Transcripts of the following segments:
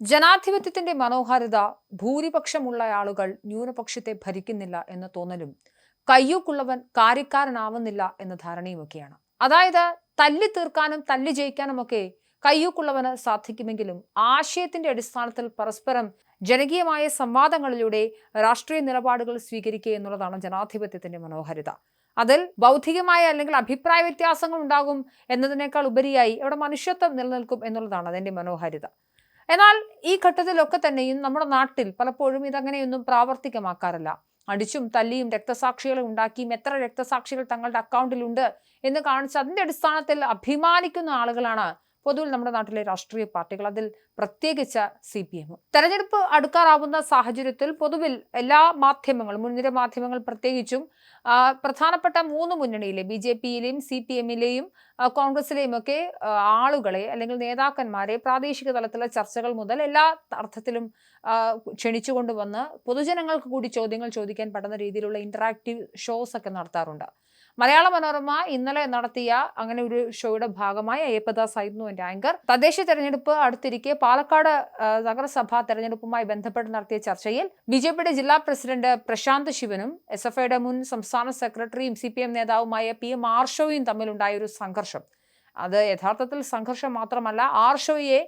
ജനാധിപത്യത്തിന്റെ മനോഹാരിത ഭൂരിപക്ഷമുള്ള ആളുകൾ ന്യൂനപക്ഷത്തെ ഭരിക്കുന്നില്ല എന്ന തോന്നലും കയ്യൂക്കുള്ളവൻ കാര്യക്കാരനാവുന്നില്ല എന്ന ധാരണയുമൊക്കെയാണ്. അതായത് തല്ലി തീർക്കാനും തല്ലി ജയിക്കാനുമൊക്കെ കയ്യൂക്കുള്ളവന് സാധിക്കുമെങ്കിലും ആശയത്തിന്റെ അടിസ്ഥാനത്തിൽ പരസ്പരം ജനകീയമായ സംവാദങ്ങളിലൂടെ രാഷ്ട്രീയ നിലപാടുകൾ സ്വീകരിക്കുക എന്നുള്ളതാണ് ജനാധിപത്യത്തിന്റെ മനോഹാരിത. അതിൽ ബൗദ്ധികമായ അല്ലെങ്കിൽ അഭിപ്രായ വ്യത്യാസങ്ങൾ ഉണ്ടാകും എന്നതിനേക്കാൾ ഉപരിയായി അവിടെ മനുഷ്യത്വം നിലനിൽക്കും എന്നുള്ളതാണ് അതിന്റെ മനോഹാരിത. എന്നാൽ ഈ ഘട്ടത്തിലൊക്കെ തന്നെയും നമ്മുടെ നാട്ടിൽ പലപ്പോഴും ഇതങ്ങനെയൊന്നും പ്രാവർത്തികമാക്കാറില്ല. അടിച്ചും തല്ലിയും രക്തസാക്ഷികളെ ഉണ്ടാക്കിയും എത്ര രക്തസാക്ഷികൾ തങ്ങളുടെ അക്കൗണ്ടിലുണ്ട് എന്ന് കാണിച്ച് അതിന്റെ അടിസ്ഥാനത്തിൽ അഭിമാനിക്കുന്ന ആളുകളാണ് പൊതുവിൽ നമ്മുടെ നാട്ടിലെ രാഷ്ട്രീയ പാർട്ടികൾ അതിൽ പ്രത്യേകിച്ച് സി പി എം തെരഞ്ഞെടുപ്പ് അടുക്കാറാവുന്ന സാഹചര്യത്തിൽ പൊതുവിൽ എല്ലാ മാധ്യമങ്ങളും മുൻനിര മാധ്യമങ്ങൾ പ്രത്യേകിച്ചും പ്രധാനപ്പെട്ട മൂന്ന് മുന്നണിയിലെ ബി ജെ പിയിലെയും സി പി എമ്മിലെയും കോൺഗ്രസിലെയും ഒക്കെ ആളുകളെ അല്ലെങ്കിൽ നേതാക്കന്മാരെ പ്രാദേശിക തലത്തിലെ ചർച്ചകൾ മുതൽ എല്ലാ അർത്ഥത്തിലും ക്ഷണിച്ചുകൊണ്ടുവന്ന് ക്ഷണിച്ചുകൊണ്ട് വന്ന് പൊതുജനങ്ങൾക്ക് കൂടി ചോദ്യങ്ങൾ ചോദിക്കാൻ പറ്റുന്ന രീതിയിലുള്ള ഇന്ററാക്റ്റീവ് ഷോസ് ഒക്കെ നടത്താറുണ്ട്. മലയാള മനോരമ ഇന്നലെ നടത്തിയ അങ്ങനെ ഒരു ഷോയുടെ ഭാഗമായി അയ്യപ്പദാസ് ആയിരുന്നു എന്റെ ആങ്കർ. തദ്ദേശ തെരഞ്ഞെടുപ്പ് അടുത്തിരിക്കെ പാലക്കാട് നഗരസഭാ തെരഞ്ഞെടുപ്പുമായി ബന്ധപ്പെട്ട് നടത്തിയ ചർച്ചയിൽ ബി ജില്ലാ പ്രസിഡന്റ് പ്രശാന്ത് ശിവനും എസ് എഫ് ഐയുടെ മുൻ സംസ്ഥാന സെക്രട്ടറിയും സി പി എം നേതാവുമായ പി എം ആർഷോയും തമ്മിലുണ്ടായ ഒരു സംഘർഷം. അത് യഥാർത്ഥത്തിൽ സംഘർഷം മാത്രമല്ല ആർഷോയെ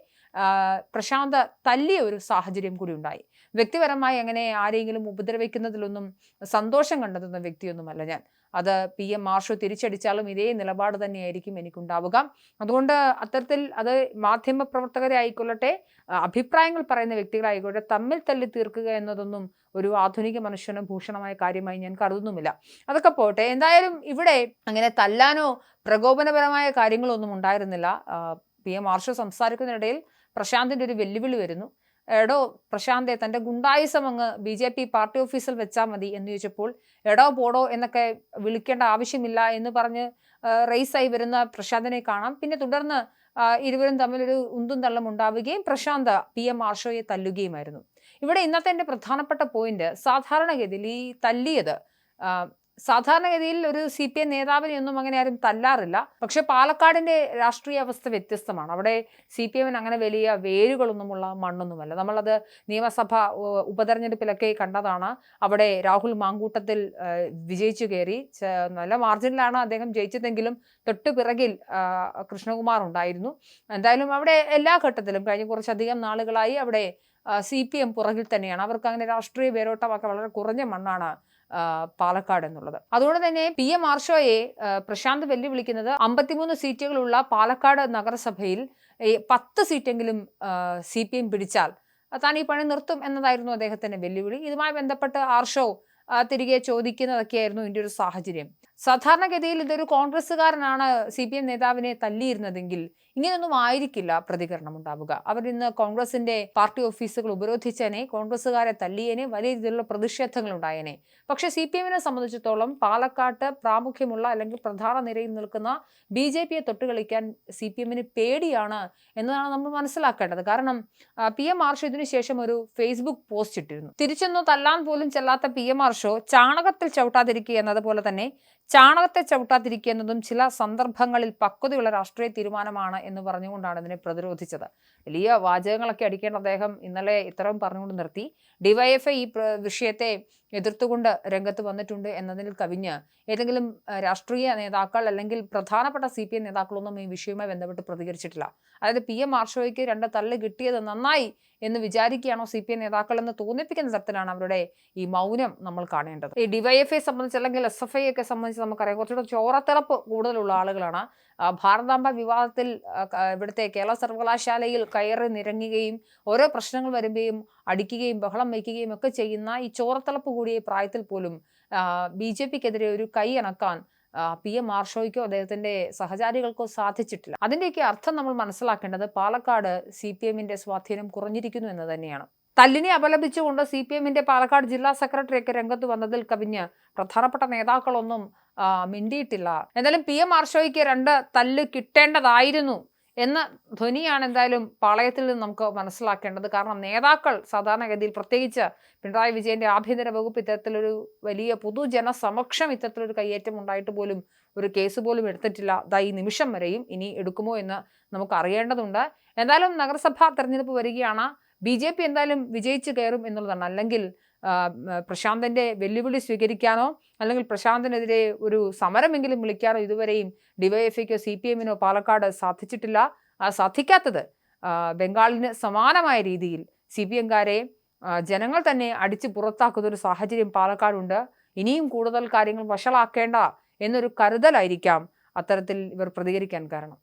പ്രശാന്ത് തല്ലിയ ഒരു സാഹചര്യം കൂടി ഉണ്ടായി. വ്യക്തിപരമായി അങ്ങനെ ആരെങ്കിലും ഉപദ്രവിക്കുന്നതിലൊന്നും സന്തോഷം കണ്ടെത്തുന്ന വ്യക്തിയൊന്നുമല്ല ഞാൻ. അത് പി. എം. മാർഷോ തിരിച്ചടിച്ചാലും ഇതേ നിലപാട് തന്നെയായിരിക്കും എനിക്കുണ്ടാവുക. അതുകൊണ്ട് അത്തരത്തിൽ അത് മാധ്യമ പ്രവർത്തകരെ ആയിക്കൊള്ളട്ടെ അഭിപ്രായങ്ങൾ പറയുന്ന വ്യക്തികളായിക്കോട്ടെ തമ്മിൽ തല്ലി തീർക്കുക എന്നതൊന്നും ഒരു ആധുനിക മനുഷ്യന് ഭൂഷണമായ കാര്യമായി ഞാൻ കരുതുന്നുമില്ല. അതൊക്കെ പോട്ടെ. എന്തായാലും ഇവിടെ അങ്ങനെ തല്ലാനോ പ്രകോപനപരമായ കാര്യങ്ങളൊന്നും ഉണ്ടായിരുന്നില്ല. പി. എം. മാർഷോ സംസാരിക്കുന്നതിനിടയിൽ പ്രശാന്തിന്റെ ഒരു വെല്ലുവിളി വരുന്നു. എടോ പ്രശാന്തെ തന്റെ ഗുണ്ടായുസം അങ്ങ് ബി ജെ പി പാർട്ടി ഓഫീസിൽ വെച്ചാൽ മതി എന്ന് ചോദിച്ചപ്പോൾ എടോ പോടോ എന്നൊക്കെ വിളിക്കേണ്ട ആവശ്യമില്ല എന്ന് പറഞ്ഞ് റേസായി വരുന്ന പ്രശാന്തിനെ കാണാം. പിന്നെ തുടർന്ന് ഇരുവരും തമ്മിലൊരു ഉന്തും തള്ളും ഉണ്ടാവുകയും പ്രശാന്ത് പി എം ആർഷോയെ തല്ലുകയുമായിരുന്നു. ഇവിടെ ഇന്നത്തെ എന്റെ പ്രധാനപ്പെട്ട പോയിന്റ് സാധാരണഗതിയിൽ ഈ തല്ലിയത് സാധാരണഗതിയിൽ ഒരു സി പി എം നേതാവിനെ ഒന്നും അങ്ങനെ ആരും തല്ലാറില്ല. പക്ഷെ പാലക്കാടിന്റെ രാഷ്ട്രീയ അവസ്ഥ വ്യത്യസ്തമാണ്. അവിടെ സി പി എമ്മിന് അങ്ങനെ വലിയ വേരുകളൊന്നുമുള്ള മണ്ണൊന്നുമല്ല. നമ്മളത് നിയമസഭ ഉപതെരഞ്ഞെടുപ്പിലൊക്കെ കണ്ടതാണ്. അവിടെ രാഹുൽ മാങ്കൂട്ടത്തിൽ വിജയിച്ചു കയറി. നല്ല മാർജിനിലാണ് അദ്ദേഹം ജയിച്ചതെങ്കിലും തൊട്ടു പിറകിൽ കൃഷ്ണകുമാർ ഉണ്ടായിരുന്നു. എന്തായാലും അവിടെ എല്ലാ ഘട്ടത്തിലും കഴിഞ്ഞ കുറച്ചധികം നാളുകളായി അവിടെ സി പി എം പുറകിൽ തന്നെയാണ്. അവർക്ക് അങ്ങനെ രാഷ്ട്രീയ വേരോട്ടമൊക്കെ വളരെ കുറഞ്ഞ മണ്ണാണ് പാലക്കാട് എന്നുള്ളത്. അതുകൊണ്ട് തന്നെ പി എം ആർഷോയെ പ്രശാന്ത് വെല്ലുവിളിക്കുന്നത് അമ്പത്തിമൂന്ന് സീറ്റുകളുള്ള പാലക്കാട് നഗരസഭയിൽ പത്ത് സീറ്റെങ്കിലും സി പി എം പിടിച്ചാൽ താൻ ഈ പണി നിർത്തും എന്നതായിരുന്നു അദ്ദേഹത്തിന്റെ വെല്ലുവിളി. ഇതുമായി ബന്ധപ്പെട്ട് ആർഷോ തിരികെ ചോദിക്കുന്നതൊക്കെയായിരുന്നു ഇതിന്റെ ഒരു സാഹചര്യം. സാധാരണഗതിയിൽ ഇതൊരു കോൺഗ്രസ്സുകാരനാണ് സി പി എം നേതാവിനെ തല്ലിയിരുന്നതെങ്കിൽ ഇങ്ങനെയൊന്നും ആയിരിക്കില്ല പ്രതികരണം ഉണ്ടാവുക. അവർ ഇന്ന് കോൺഗ്രസിന്റെ പാർട്ടി ഓഫീസുകൾ ഉപരോധിച്ചേനെ കോൺഗ്രസ്സുകാരെ തല്ലിയേനെ വലിയ രീതിയിലുള്ള പ്രതിഷേധങ്ങൾ ഉണ്ടായേനെ. പക്ഷെ സി പി എമ്മിനെ സംബന്ധിച്ചിടത്തോളം പാലക്കാട്ട് പ്രാമുഖ്യമുള്ള അല്ലെങ്കിൽ പ്രധാന നിരയിൽ നിൽക്കുന്ന ബി ജെ പിയെ തൊട്ടുകളിക്കാൻ സി പി എമ്മിന് പേടിയാണ് എന്നതാണ് നമ്മൾ മനസ്സിലാക്കേണ്ടത്. കാരണം പി എം ആർഷോ ഇതിനു ശേഷം ഒരു ഫേസ്ബുക്ക് പോസ്റ്റ് ഇട്ടിരുന്നു. തിരിച്ചൊന്നും തല്ലാൻ പോലും ചെല്ലാത്ത പി എം ആർഷോ ചാണകത്തിൽ ചവിട്ടാതിരിക്കുക എന്നതുപോലെ തന്നെ ചാണകത്തെ ചവിട്ടാതിരിക്കുന്നതും ചില സന്ദർഭങ്ങളിൽ പക്വതയുള്ള രാഷ്ട്രീയ തീരുമാനമാണ് എന്ന് പറഞ്ഞുകൊണ്ടാണ് ഇതിനെ പ്രതിരോധിച്ചത്. വലിയ വാചകങ്ങളൊക്കെ അടിക്കേണ്ട അദ്ദേഹം ഇന്നലെ ഇത്രയും പറഞ്ഞുകൊണ്ട് നിർത്തി. ഡിവൈഎഫ്ഐ ഈ വിഷയത്തെ എതിർത്തുകൊണ്ട് രംഗത്ത് വന്നിട്ടുണ്ട് എന്നതിൽ കവിഞ്ഞ് ഏതെങ്കിലും രാഷ്ട്രീയ നേതാക്കൾ അല്ലെങ്കിൽ പ്രധാനപ്പെട്ട സി പി എം നേതാക്കളൊന്നും ഈ വിഷയവുമായി ബന്ധപ്പെട്ട് പ്രതികരിച്ചിട്ടില്ല. അതായത് പി എം ആർഷോയ്ക്ക് രണ്ട് തല്ല് കിട്ടിയത് നന്നായി എന്ന് വിചാരിക്കുകയാണോ സി പി എം നേതാക്കൾ എന്ന് തോന്നിപ്പിക്കുന്ന തരത്തിലാണ് അവരുടെ ഈ മൗനം നമ്മൾ കാണേണ്ടത്. ഈ ഡിവൈഎഫ്ഐ സംബന്ധിച്ച് അല്ലെങ്കിൽ എസ് എഫ് ഐ ഒക്കെ സംബന്ധിച്ച് നമുക്കറിയാം. കുറച്ചുകൂടെ ചോറത്തിളപ്പ് കൂടുതലുള്ള ആളുകളാണ്. ഭാരതാംബ വിവാദത്തിൽ ഇവിടുത്തെ കേരള സർവകലാശാലയിൽ കയറി നിരങ്ങുകയും ഓരോ പ്രശ്നങ്ങൾ വരുമ്പോഴും അടിക്കുകയും ബഹളം വയ്ക്കുകയും ഒക്കെ ചെയ്യുന്ന ഈ ചോറത്തിളപ്പ് കൂടിയ പ്രായത്തിൽ പോലും ബി ജെ പിക്കെതിരെ ഒരു കൈ അണക്കാൻ പി എം ആർഷോയ്ക്കോ അദ്ദേഹത്തിന്റെ സഹചാരികൾക്കോ സാധിച്ചിട്ടില്ല. അതിന്റെയൊക്കെ അർത്ഥം നമ്മൾ മനസ്സിലാക്കേണ്ടത് പാലക്കാട് സി പി എമ്മിന്റെ സ്വാധീനം കുറഞ്ഞിരിക്കുന്നു എന്ന് തന്നെയാണ്. തല്ലിനെ അപലപിച്ചുകൊണ്ട് സി പി എമ്മിന്റെ പാലക്കാട് ജില്ലാ സെക്രട്ടറിയൊക്കെ രംഗത്ത് വന്നതിൽ കവിഞ്ഞ് പ്രധാനപ്പെട്ട നേതാക്കളൊന്നും മിണ്ടിയിട്ടില്ല. എന്തായാലും പി എം ആർഷോയ്ക്ക് രണ്ട് തല്ല് കിട്ടേണ്ടതായിരുന്നു എന്ന ധ്വനിയാണ് എന്തായാലും പാളയത്തിൽ നിന്ന് നമുക്ക് മനസ്സിലാക്കേണ്ടത്. കാരണം നേതാക്കൾ സാധാരണഗതിയിൽ പ്രത്യേകിച്ച് പിണറായി വിജയന്റെ ആഭ്യന്തര വകുപ്പ് ഇത്തരത്തിലൊരു വലിയ പൊതുജനസമക്ഷം ഇത്തരത്തിലൊരു കയ്യേറ്റം ഉണ്ടായിട്ട് പോലും ഒരു കേസ് പോലും എടുത്തിട്ടില്ല. ദാ ഈ നിമിഷം വരെയും ഇനി എടുക്കുമോ എന്ന് നമുക്ക് അറിയേണ്ടതുണ്ട്. എന്തായാലും നഗരസഭാ തെരഞ്ഞെടുപ്പ് വരികയാണ്. ബി ജെ പി എന്തായാലും വിജയിച്ചു കയറും എന്നുള്ളതാണ്. അല്ലെങ്കിൽ പ്രശാന്തന്റെ വെല്ലുവിളി സ്വീകരിക്കാനോ അല്ലെങ്കിൽ പ്രശാന്തിനെതിരെ ഒരു സമരമെങ്കിലും വിളിക്കാനോ ഇതുവരെയും ഡിവൈഎഫ്ഐക്കോ സി പി എമ്മിനോ പാലക്കാട് സാധിച്ചിട്ടില്ല. ആ സാധിക്കാത്തത് ബംഗാളിന് സമാനമായ രീതിയിൽ സി പി എംകാരെ ജനങ്ങൾ തന്നെ അടിച്ചു പുറത്താക്കുന്ന ഒരു സാഹചര്യം പാലക്കാടുണ്ട്. ഇനിയും കൂടുതൽ കാര്യങ്ങൾ വഷളാക്കേണ്ട എന്നൊരു കരുതലായിരിക്കാം അത്തരത്തിൽ ഇവർ പ്രതികരിക്കാൻ കാരണം.